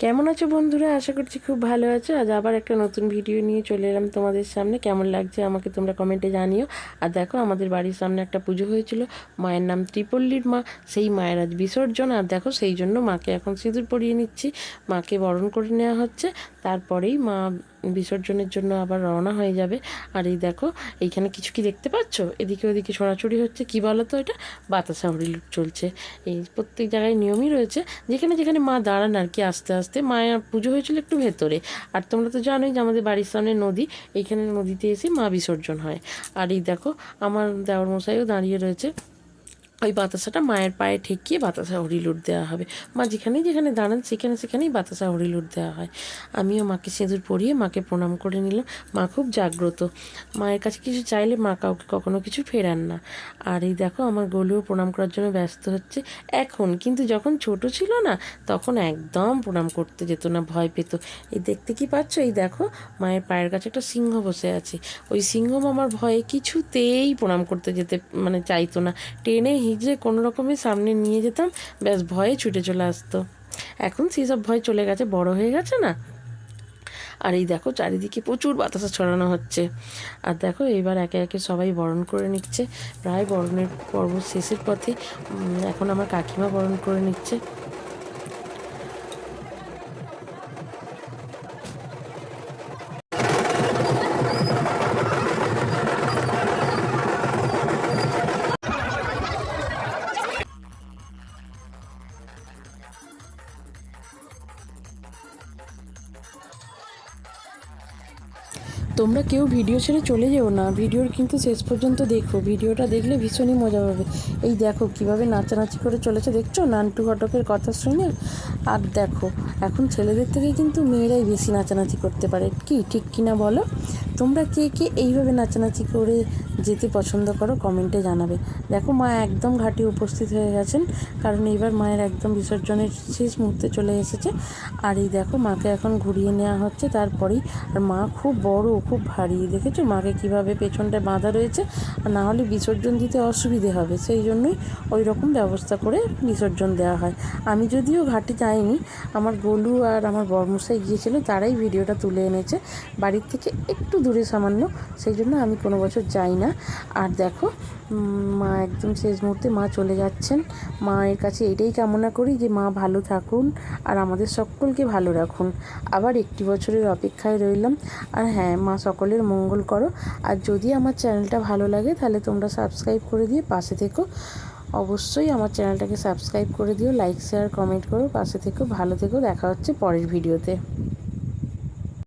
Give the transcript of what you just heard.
কেমন আছো বন্ধুরা? আশা করছি খুব ভালো আছো। আজ আবার একটা নতুন ভিডিও নিয়ে চলে এলাম তোমাদের সামনে। কেমন লাগছে আমাকে তোমরা কমেন্টে জানিও। আর দেখো, আমাদের বাড়ির সামনে একটা পুজো হয়েছিল। মায়ের নাম ত্রিপল্লির মা। সেই মায়ের আজ বিসর্জন। আর দেখো, সেই জন্য মাকে এখন সিঁদুর পরিয়ে নিচ্ছি। মাকে বরণ করে নেওয়া হচ্ছে। তারপরেই মা বিসর্জনের জন্য আবার রওনা হয়ে যাবে। আর এই দেখো, এইখানে কিছু কি দেখতে পাচ্ছ? এদিকে ওদিকে ছড়াছড়ি হচ্ছে, কি বলো তো এটা? বাতাসা হরিলুট চলছে। এই প্রত্যেক জায়গায় নিয়মই রয়েছে। যেখানে যেখানে মা দাঁড়ান আর কি আস্তে আস্তে, মায়ের পুজো হয়েছিল একটু ভেতরে। আর তোমরা তো জানোই যে আমাদের বাড়ির সামনে নদী, এইখানে নদীতে এসে মা বিসর্জন হয়। আর এই দেখো, আমার দেওয়ার মশাইও দাঁড়িয়ে রয়েছে। ওই বাতাসাটা মায়ের পায়ে ঠেকিয়ে বাতাসা হরিলুট দেওয়া হবে। মা যেখানেই যেখানে দাঁড়ান, সেখানে সেখানেই বাতাসা হরিলুট দেওয়া হয়। আমিও মাকে সিঁদুর পরিয়ে মাকে প্রণাম করে নিলাম। মা খুব জাগ্রত। মায়ের কাছে কিছু চাইলে মা কাউকে কখনো কিছু ফেরান না। আর এই দেখো, আমার গলুও প্রণাম করার জন্য ব্যস্ত হচ্ছে এখন। কিন্তু যখন ছোট ছিল না, তখন একদম প্রণাম করতে যেত না, ভয় পেত। এই দেখতে কি পাচ্ছ? এই দেখো, মায়ের পায়ের কাছে একটা সিংহ বসে আছে। ওই সিংহ মামার ভয়ে কিছুতেই প্রণাম করতে যেতে মানে চাইতো না। টেনে হিজড়ে কোনো রকমে সামনে নিয়ে যেতাম, ব্যাস ভয়ে ছুটে চলে আসতো। এখন সেসব ভয় চলে গেছে, বড় হয়ে গেছে না? আর এই দেখো চারিদিকে প্রচুর বাতাসা ছড়ানো হচ্ছে। আর দেখো এবার একে একে সবাই বরণ করে নিচ্ছে। প্রায় বরণের পর্ব শেষের পথে এখন আমার কাকিমা বরণ করে নিচ্ছে। তোমরা কেউ ভিডিও ছেড়ে চলে যেও না। ভিডিওর কিন্তু শেষ পর্যন্ত দেখো। ভিডিওটা দেখলে ভীষণই মজা পাবে। এই দেখো কীভাবে নাচানাচি করে চলেছে। দেখছ? নান্টু ঘটকের কথা শুনে? আর দেখো, এখন ছেলেদের থেকে কিন্তু মেয়েরাই বেশি নাচানাচি করতে পারে। কি? ঠিক কি না বলো? তোমরা কে কে এইভাবে নাচানাচি করে যেতে পছন্দ করো কমেন্টে জানাবে। দেখো, মা একদম ঘাটে উপস্থিত হয়ে গেছেন। কারণ এইবার মায়ের একদম বিসর্জনের শেষ মুহূর্তে চলে এসেছে। আর এই দেখো, মাকে এখন ঘুরিয়ে নেওয়া হচ্ছে তারপরেই। আর মা খুব বড় খুব ভারী। দেখেছ? মাকে কীভাবে পেছনটায় বাঁধা রয়েছে? আর না হলে বিসর্জন দিতে অসুবিধে হবে। সেই জন্যই ওই রকম ব্যবস্থা করে বিসর্জন দেওয়া হয়। আমি যদিও ঘাটে যাইনি, আমার গোলু আর আমার বর্মশাই গিয়েছিল, তারাই ভিডিওটা তুলে এনেছে। বাড়ির থেকে একটু দূরে সামান্য, সেই জন্য আমি কোনো বছর যাই না। আর দেখো মা একদম শেষ মুহূর্তে মা চলে যাচ্ছেন। মায়ের কাছে এটাই কামনা করি যে মা ভালো থাকুন আর আমাদের সকলকে ভালো রাখুন। আবার একটি বছরের অপেক্ষায় রইলাম। আর হ্যাঁ মা সকলের মঙ্গল করো। আর যদি আমার চ্যানেলটা ভালো লাগে, তাহলে তোমরা সাবস্ক্রাইব করে দিয়ে পাশে থেকো। অবশ্যই আমার চ্যানেলটাকে সাবস্ক্রাইব করে দিও লাইক শেয়ার কমেন্ট করো, পাশে থেকো, ভালো থেকো, দেখা হচ্ছে পরের ভিডিওতে